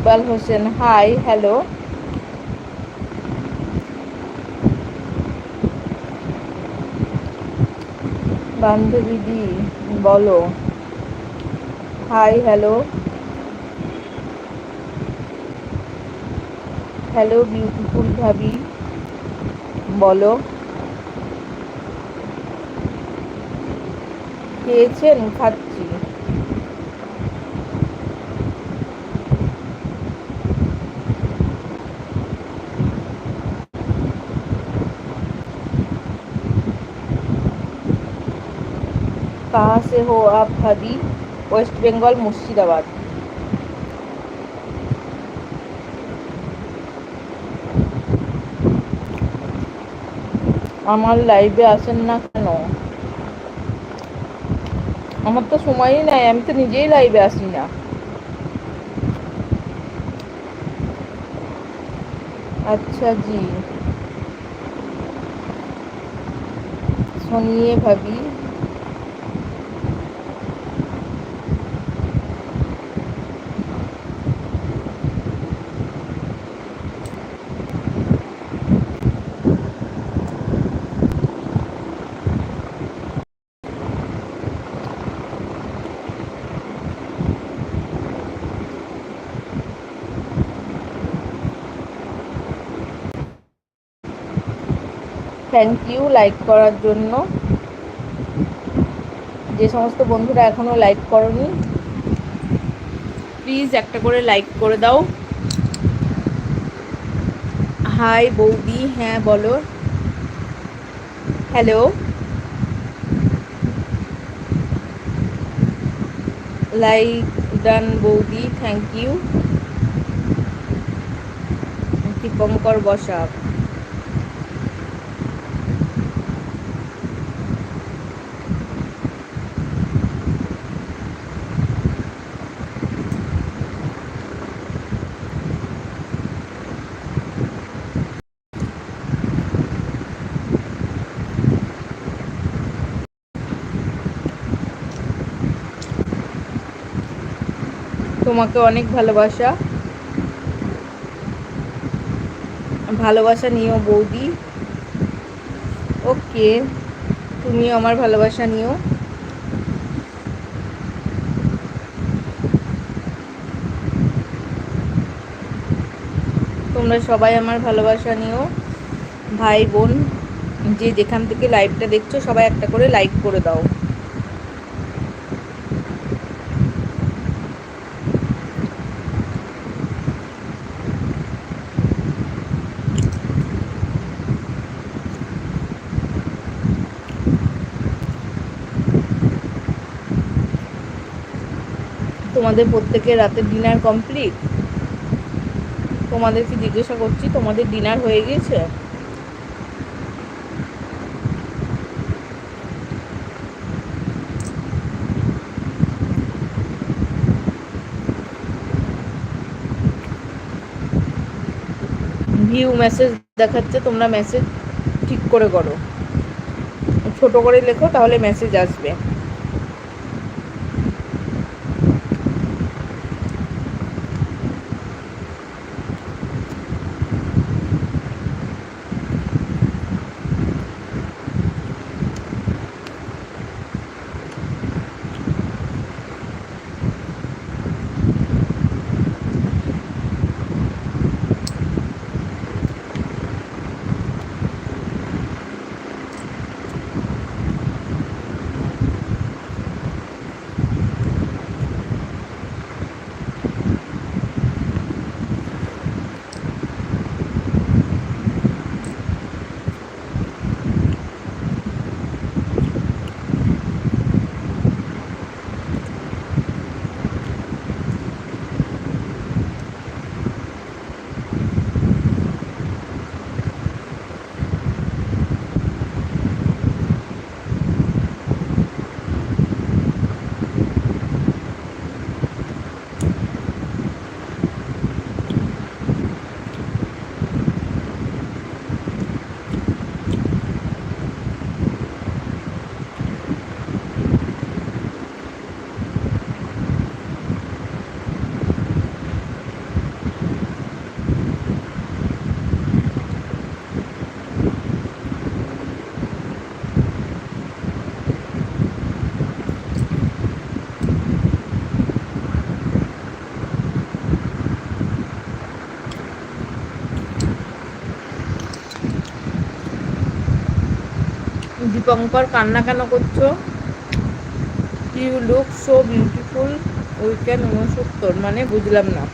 Iqbal Hossain hi hello. বান্ধবীদি বলো। Hi hello. Hello beautiful ভাবি বলো। খেয়েছেন? খাচ্ছি। সেহোয়াভাদি ওয়েস্ট বেঙ্গল মুর্শিদাবাদ আমার লাইভে আসেন না কেন? আমার তো সময়ই নাই, আমি তো নিজেই লাইভে আসি না। আচ্ছা জি। শুনিয়ে ভাবি। থ্যাংক ইউ লাইক করার জন্য। যে সমস্ত বন্ধুরা এখনও লাইক করনি প্লিজ একটা করে লাইক করে দাও। হাই বৌদি হ্যাঁ বলো। হ্যালো লাইক ডান বৌদি থ্যাংক ইউ দীপঙ্কর বসাক তোমাকে অনেক ভালোবাসা। ভালোবাসা নিও বৌদি। ওকে, তুমিও আমার ভালোবাসা নিও। তোমরা সবাই আমার ভালোবাসা নিও। ভাই, বোন, যে যেখান থেকে লাইভটা দেখছ, সবাই একটা করে লাইক করে দাও। তোমাদের প্রত্যেকের রাতে ডিনার কমপ্লিট তোমাদেরকে জিজ্ঞাসা করছি, তোমাদের ডিনার হয়ে গেছে? ভিউ মেসেজ দেখাচ্ছে, তোমরা মেসেজ ঠিক করে করো। ছোট করে লেখো, তাহলে মেসেজ আসবে। দীপঙ্কর, কান্না কেন করছ? ইউ লুক সো বিউটিফুল উইকেন উনসত্তর মানে বুঝলাম না।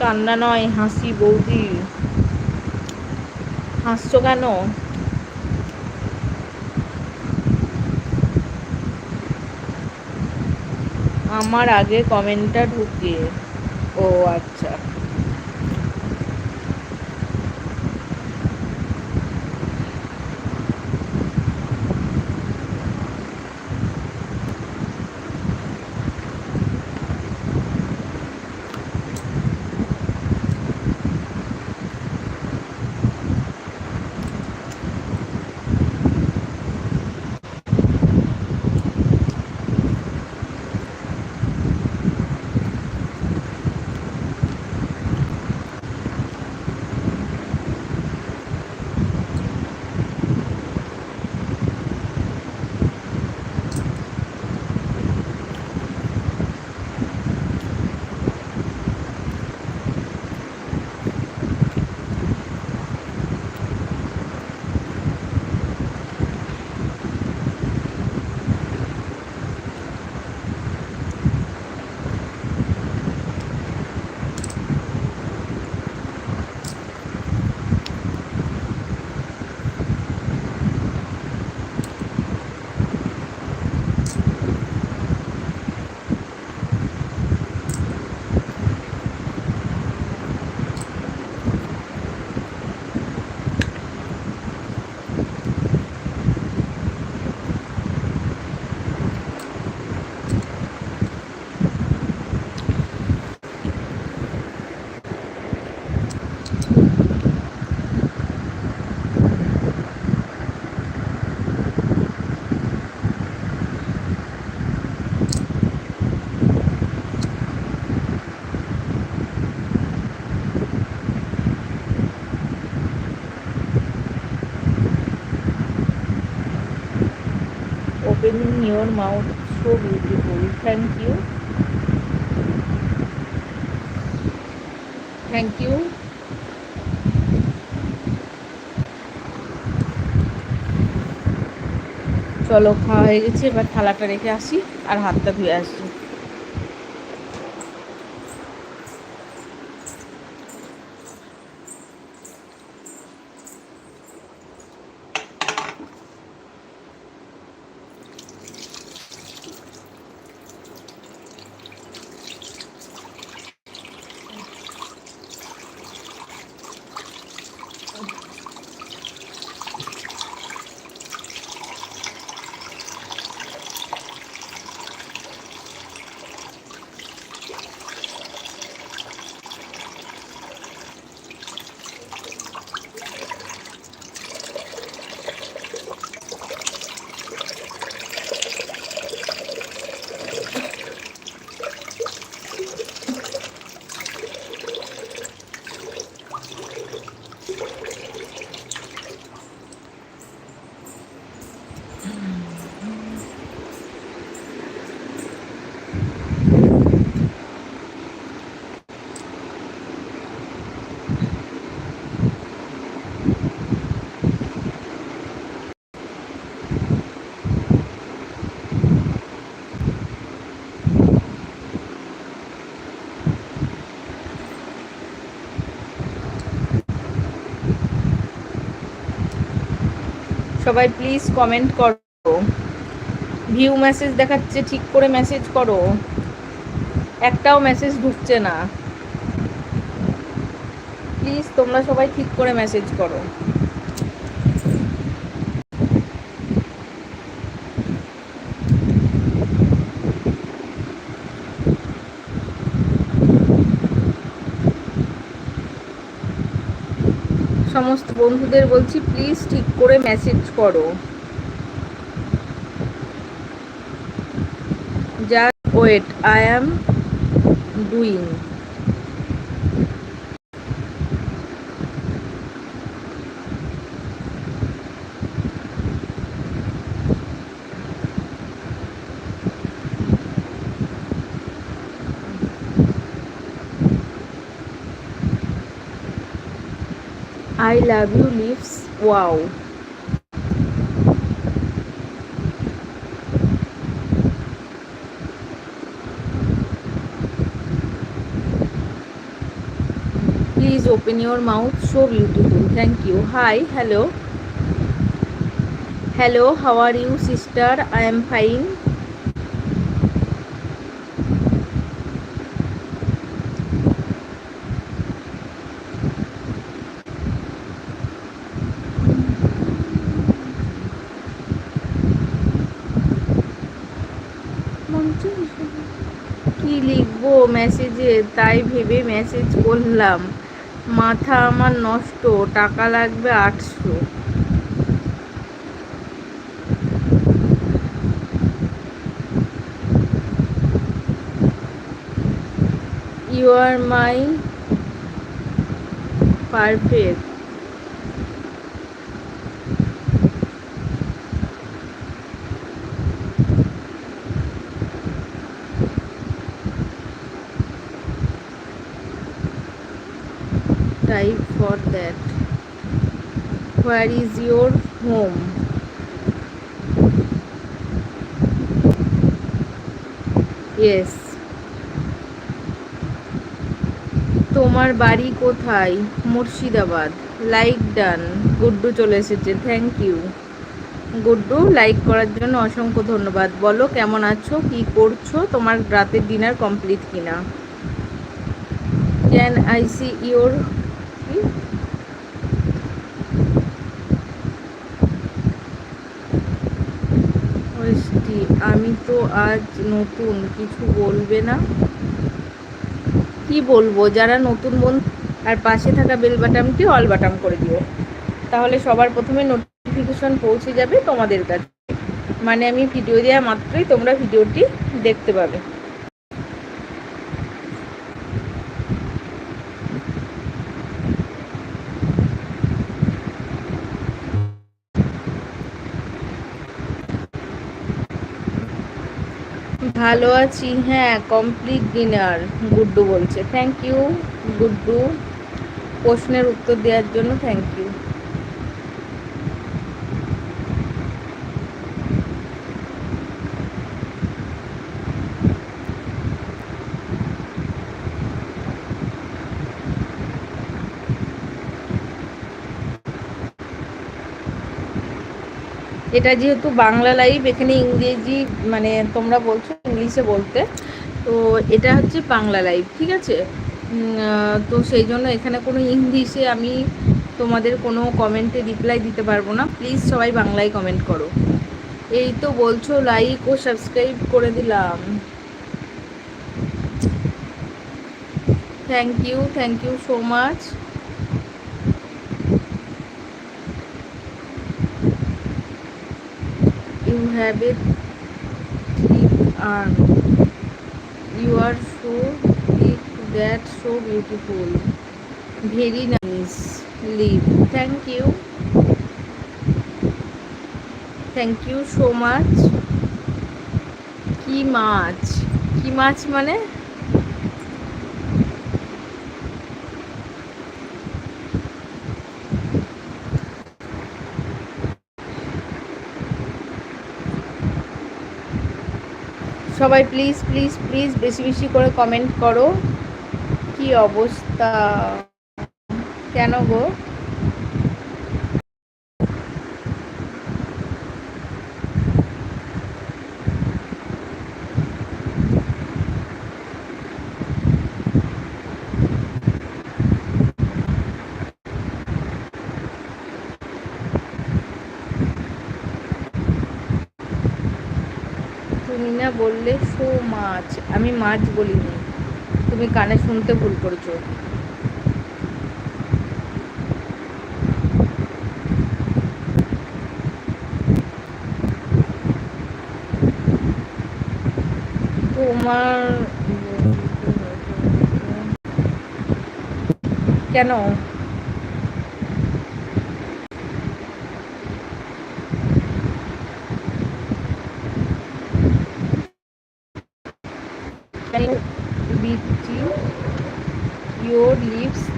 কান্না নয়, হাসি বৌদি হাসছো কেন? আমার আগে কমেন্টটা ঢুকিয়ে। ও আচ্ছা। Opening your mouth so beautiful thank you thank you চলো খাওয়া হয়ে গেছে এবার থালাটা রেখে আসি আর হাতটা ধুয়ে আসি সবাই প্লিজ কমেন্ট করো। ভিউ মেসেজ দেখাচ্ছে, ঠিক করে মেসেজ করো। একটাও মেসেজ ঢুকছে না। প্লিজ তোমরা সবাই ঠিক করে মেসেজ করো। সমস্ত বন্ধুদের বলছি প্লিজ ঠিক করে মেসেজ করো। Just wait I am doing I love you leaves wow please open your mouth so beautiful thank you hi hello hello how are you sister i am fine কি লিখব মেসেজে তাই ভেবে মেসেজ করলাম। মাথা আমার নষ্ট, টাকা লাগবে আটশো। You are my perfect where is your home? Yes. তোমার বাড়ি কোথায়? মুর্শিদাবাদ। লাইক ডান গুড্ডু চলে এসেছে। থ্যাংক ইউ গুড্ডু লাইক করার জন্য অসংখ্য ধন্যবাদ। বলো, কেমন আছো? কি করছ? তোমার রাতের ডিনার কমপ্লিট কিনা? ক্যান আই সি ইউর মিষ্টি আমি তো আজ নতুন, কিছু বলবে না? কি বলব? যারা নতুন বন্ধু, আর পাশে থাকা বেল বাটামটি অল বাটাম করে দিও। তাহলে সবার প্রথমে নোটিফিকেশন পৌঁছে যাবে তোমাদের কাছে। মানে আমি ভিডিও দেওয়া মাত্রই তোমরা ভিডিওটি দেখতে পাবে। ভালো আছি হ্যাঁ কমপ্লিট ডিনার গুড্ডু বলছে। Thank you Guddu. প্রশ্নের উত্তর দেওয়ার জন্য থ্যাংক ইউ এটা যেহেতু বাংলা লাইভ এখানে ইংরেজি মানে তোমরা বলছো ইংলিশে বলতে, তো এটা হচ্ছে বাংলা লাইভ ঠিক আছে? তো সেই জন্য এখানে কোনো ইংলিশে আমি তোমাদের কোনো কমেন্টে রিপ্লাই দিতে পারব না। প্লিজ সবাই বাংলায় কমেন্ট করো। এই তো বলছো লাইক ও সাবস্ক্রাইব করে দিলাম। Thank you thank you so much you have a thick arm. You are so thick that so beautiful. Very nice. Leave. Thank you. Thank you so much কি মাছ কি মাছ মানে সবাই প্লিজ প্লিজ প্লিজ বেশি বেশি করে কমেন্ট করো। কি অবস্থা? কেন গো তুমি না বললে সো মাছ আমি মাছ বলিনি। তুমি কানে শুনতে ভুল করছ। তোমার কেন?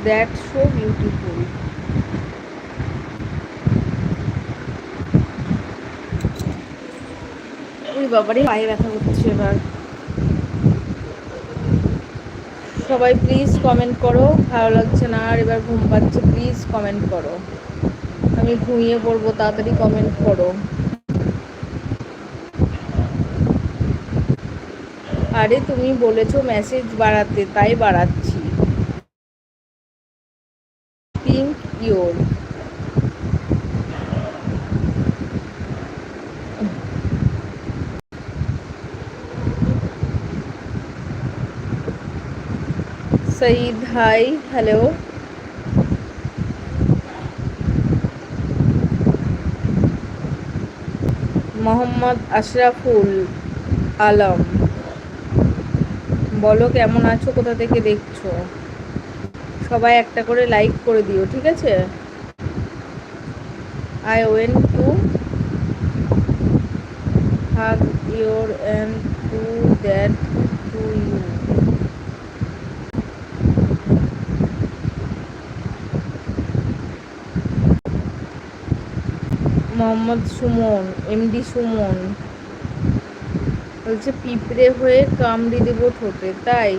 দ্যাটস so বিউটিফুল বাবারই পায়ে ব্যথা করছে এবার। সবাই প্লিজ কমেন্ট করো, ভালো লাগছে না আর এবার ঘুম পাচ্ছে প্লিজ কমেন্ট করো। আমি ঘুমিয়ে পড়ব, তাড়াতাড়ি কমেন্ট করো। আরে তুমি বলেছ মেসেজ বাড়াতে, তাই বাড়াচ্ছি। Saeed hi, hello. Mohammad Ashraful Alam, বলো কেমন আছো, কোথা থেকে দেখছ? সবাই একটা করে লাইক করে দিও, ঠিক আছে? I want to hug your and to that to you Mohammad Suman, MD Suman. বলছে, পিঁপড়ে হয়ে কামড়ি দেব ঠোঁটে, তাই?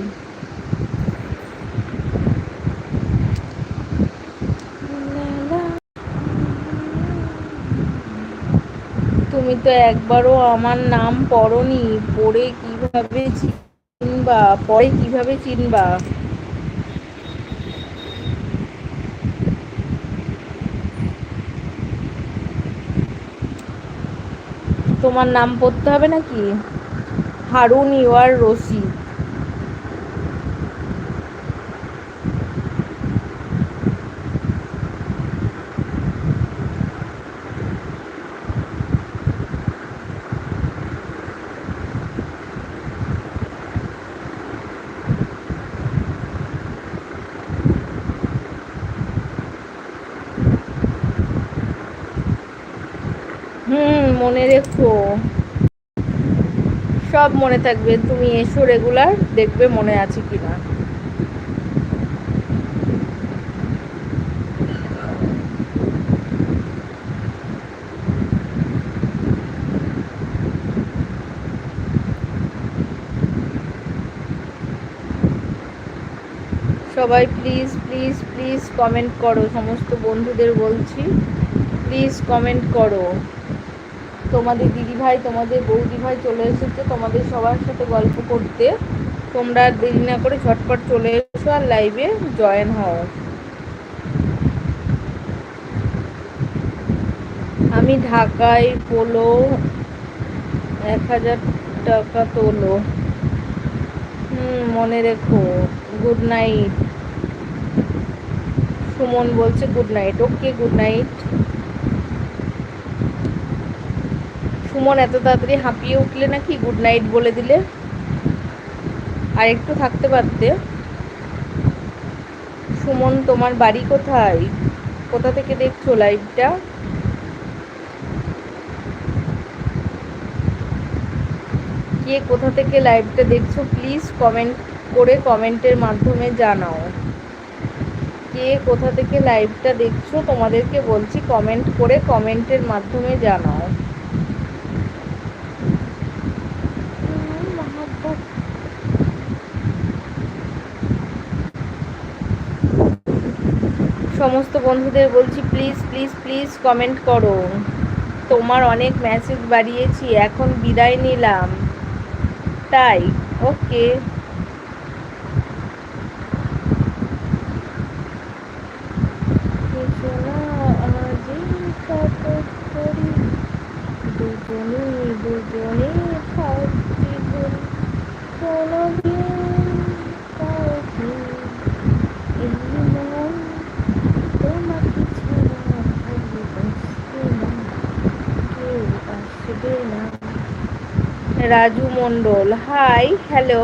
তুমি তো একবারও আমার নাম পড়নি, পড়ে কীভাবে চিনবা? পরে কীভাবে চিনবা? তোমার নাম পড়তে হবে নাকি? হারুন ইউয়ার রশিদ হুম মনে রেখো সব মনে থাকবে, তুমি এসো রেগুলার দেখবে মনে আছে কিনা। সবাই প্লিজ প্লিজ প্লিজ কমেন্ট করো, সমস্ত বন্ধুদের বলছি। প্লিজ কমেন্ট করো। তোমাদের দিদিভাই, তোমাদের বৌদিভাই চলে এসেছে তোমাদের সবার সাথে গল্প করতে। তোমরা দেরি না করে ঝটপট চলে এসো আর লাইভে জয়েন হও। আমি ঢাকায় পোলো, এক হাজার টাকা তোলো। হুম, মনে রেখো গুড নাইট সুমন বলছে good night okay good night Suman এত তাড়াতাড়ি হাঁপিয়ে উঠলে নাকি গুড নাইট বলে দিলে। আর একটু থাকতে পারতে। সুমন, তোমার বাড়ি কোথায়? কোথা থেকে দেখছ লাইভটা কে কোথা থেকে লাইভটা দেখছ? প্লিজ কমেন্ট করে কমেন্টের মাধ্যমে জানাও। কে কোথা থেকে লাইভটা দেখছ? তোমাদেরকে বলছি কমেন্ট করে কমেন্টের মাধ্যমে জানাও। সমস্ত বন্ধুদের বলছি, প্লিজ প্লিজ প্লিজ কমেন্ট করো। তোমার অনেক মেসেজ বাড়িয়েছি, এখন বিদায় নিলাম। তাই, ওকে। দুজনে দুজনে থাকছি কোনোদিন কাউকে এই মন তোমাকে ছাড়া ভালোবাসবে না কেউ আসবে না রাজু মন্ডল হাই হ্যালো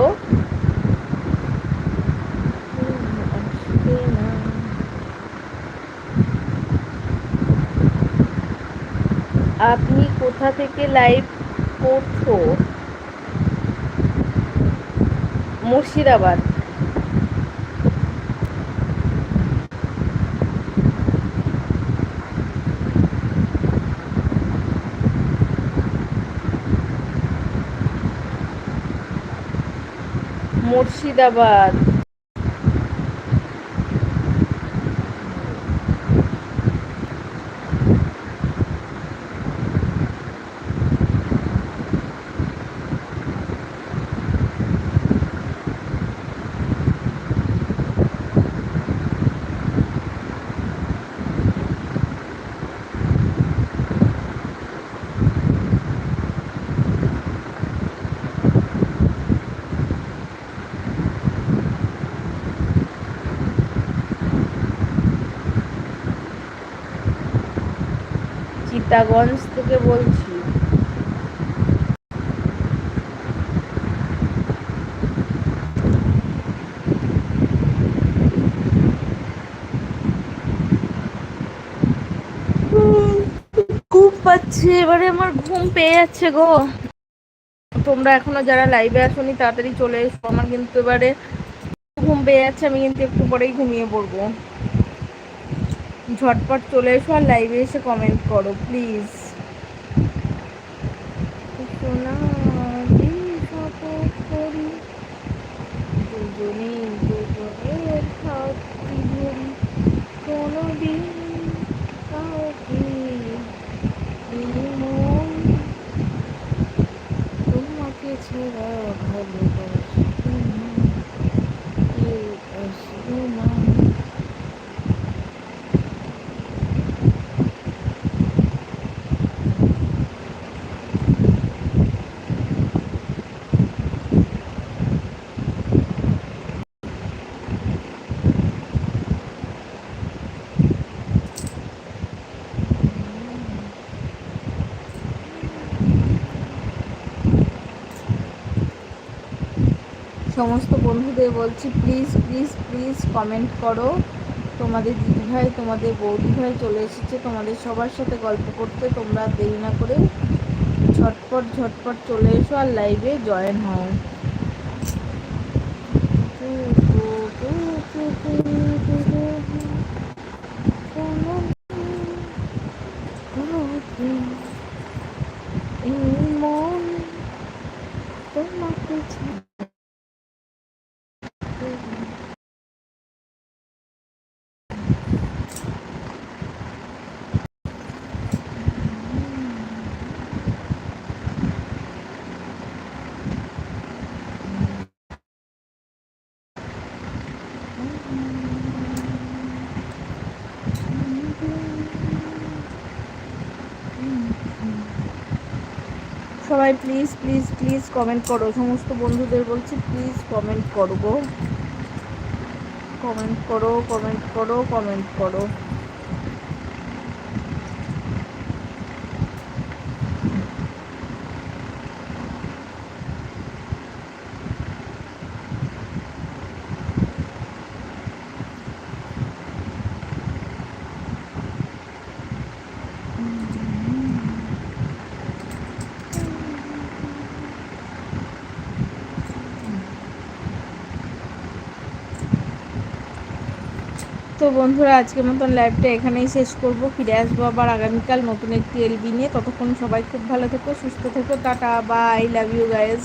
আপনি কোথা থেকে লাইভ করছ? মুর্শিদাবাদ। মুর্শিদাবাদ। চিতাগঞ্জ থেকে বলছি। ঘুম পাচ্ছে, এবারে আমার ঘুম পেয়ে যাচ্ছে গো। তোমরা এখনও যারা লাইভে আসোনি, তাড়াতাড়ি চলে এসো। আমার কিন্তু এবারে ঘুম পেয়ে যাচ্ছে, আমি কিন্তু একটু পরেই ঘুমিয়ে পড়ব। ঝটপট চলে এসো আর লাইভে এসে কমেন্ট করো প্লিজ দুজনে দুজনের হাতটি ধরি কোনোদিন কাউকে এই মন তোমাকে ছেড়া ভালোবাসি না, কেউ আসবে না সমস্ত বন্ধুদের বলছি প্লিজ প্লিজ প্লিজ কমেন্ট করো। তোমাদের দিদিভাই, তোমাদের বৌদিভাই চলে এসেছে, তোমাদের সবার সাথে গল্প করতে, তোমরা দেরি না করে ঝটপট ঝটপট চলে এসো আর লাইভে জয়েন হও এই মন তোমাকে ছাড়া সবাই প্লিজ প্লিজ প্লিজ কমেন্ট করো। সমস্ত বন্ধুদের বলছি প্লিজ কমেন্ট করব কমেন্ট করো কমেন্ট করো কমেন্ট করো। বন্ধুরা, আজকের মতন লাইভটা এখানেই শেষ করব। ফিরে আসব আবার আগামীকাল নতুন একটি এলবি নিয়ে। ততক্ষণ সবাই খুব ভালো থেকো, সুস্থ থেকো, tata bye love you guys